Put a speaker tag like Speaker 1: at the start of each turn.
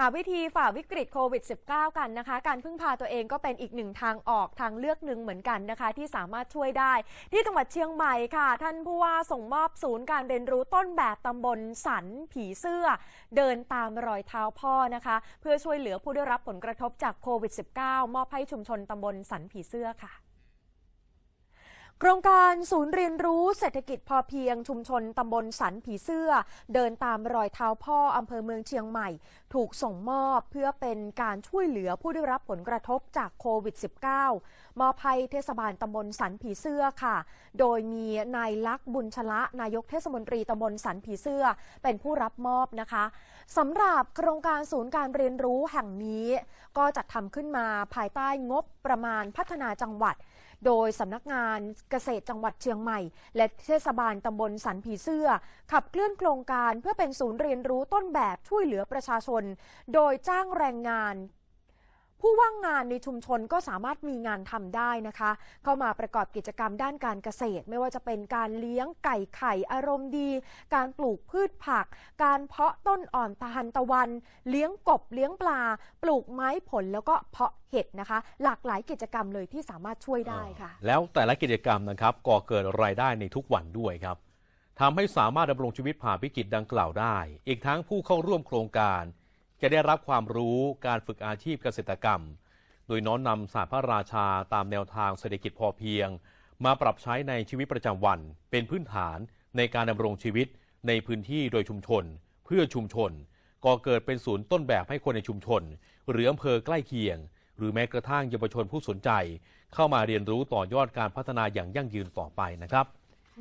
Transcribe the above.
Speaker 1: หาวิธีฝ่าวิกฤตโควิด -19 กันนะคะ การพึ่งพาตัวเองก็เป็นอีกหนึ่งทางออกทางเลือกหนึ่งเหมือนกันนะคะ ที่สามารถช่วยได้ ที่จังหวัดเชียงใหม่ค่ะ ท่านผู้ว่าส่งมอบศูนย์การเรียนรู้ต้นแบบตำบลสันผีเสื้อ เดินตามรอยเท้าพ่อนะคะ เพื่อช่วยเหลือผู้ได้รับผลกระทบจากโควิด -19 มอบให้ชุมชนตำบลสันผีเสื้อค่ะ โครงการศูนย์เรียนรู้เศรษฐกิจพอเพียงชุมชนตำบลสันผีเสื้อ เดินตามรอยเท้าพ่ออำเภอเมืองเชียงใหม่ ถูกส่งมอบเพื่อเป็นการช่วยเหลือผู้ได้รับผลกระทบจากโควิด -19 มอบให้เทศบาลตำบลสันผีเสื้อค่ะ โดยมีนายลักษณ์บุญชละ นายกเทศมนตรีตำบลสันผีเสื้อ เป็นผู้รับมอบนะคะสำหรับโครงการศูนย์การเรียนรู้แห่งนี้ ก็จัดทำขึ้นมาภายใต้งบประมาณพัฒนาจังหวัด โดยสำนักงานเกษตรจังหวัดเชียงใหม่ และเทศบาลตำบลสันผีเสื้อ ขับเคลื่อนโครงการเพื่อเป็นศูนย์เรียนรู้ต้นแบบช่วยเหลือประชาชน โดยจ้างแรงงาน ผู้ว่างงานในชุมชนก็สามารถมีงานทำได้นะคะ เข้ามาประกอบกิจกรรมด้านการเกษตร ไม่ว่าจะเป็นการเลี้ยงไก่ไข่อารมณ์ดี การปลูกพืชผัก การเพาะต้นอ่อนตะหันตะวัน เลี้ยงกบเลี้ยงปลา ปลูกไม้ผลแล้วก็เพาะเห็ดนะคะ หลากหลายกิจกรรมเลยที่สามารถช่วยได้ค่ะ
Speaker 2: แล้วแต่ละกิจกรรมนะครับก่อเกิดรายได้ในทุกวันด้วยครับทำให้สามารถดำรงชีวิตผ่านวิกฤตดังกล่าวได้ อีกทั้งผู้เข้าร่วมโครงการ จะได้รับความรู้การฝึกอาชีพเกษตรกรรม โดยน้อมนำศาสตร์พระราชาตามแนวทางเศรษฐกิจพอเพียง มาปรับใช้ในชีวิตประจำวัน เป็นพื้นฐานในการดำรงชีวิตในพื้นที่โดยชุมชน เพื่อชุมชนก่อเกิดเป็นศูนย์ต้นแบบให้คนในชุมชน หรืออำเภอใกล้เคียง หรือแม้กระทั่งเยาวชนผู้สนใจ เข้ามาเรียนรู้ต่อยอดการพัฒนาอย่างยั่งยืนต่อไปนะครับ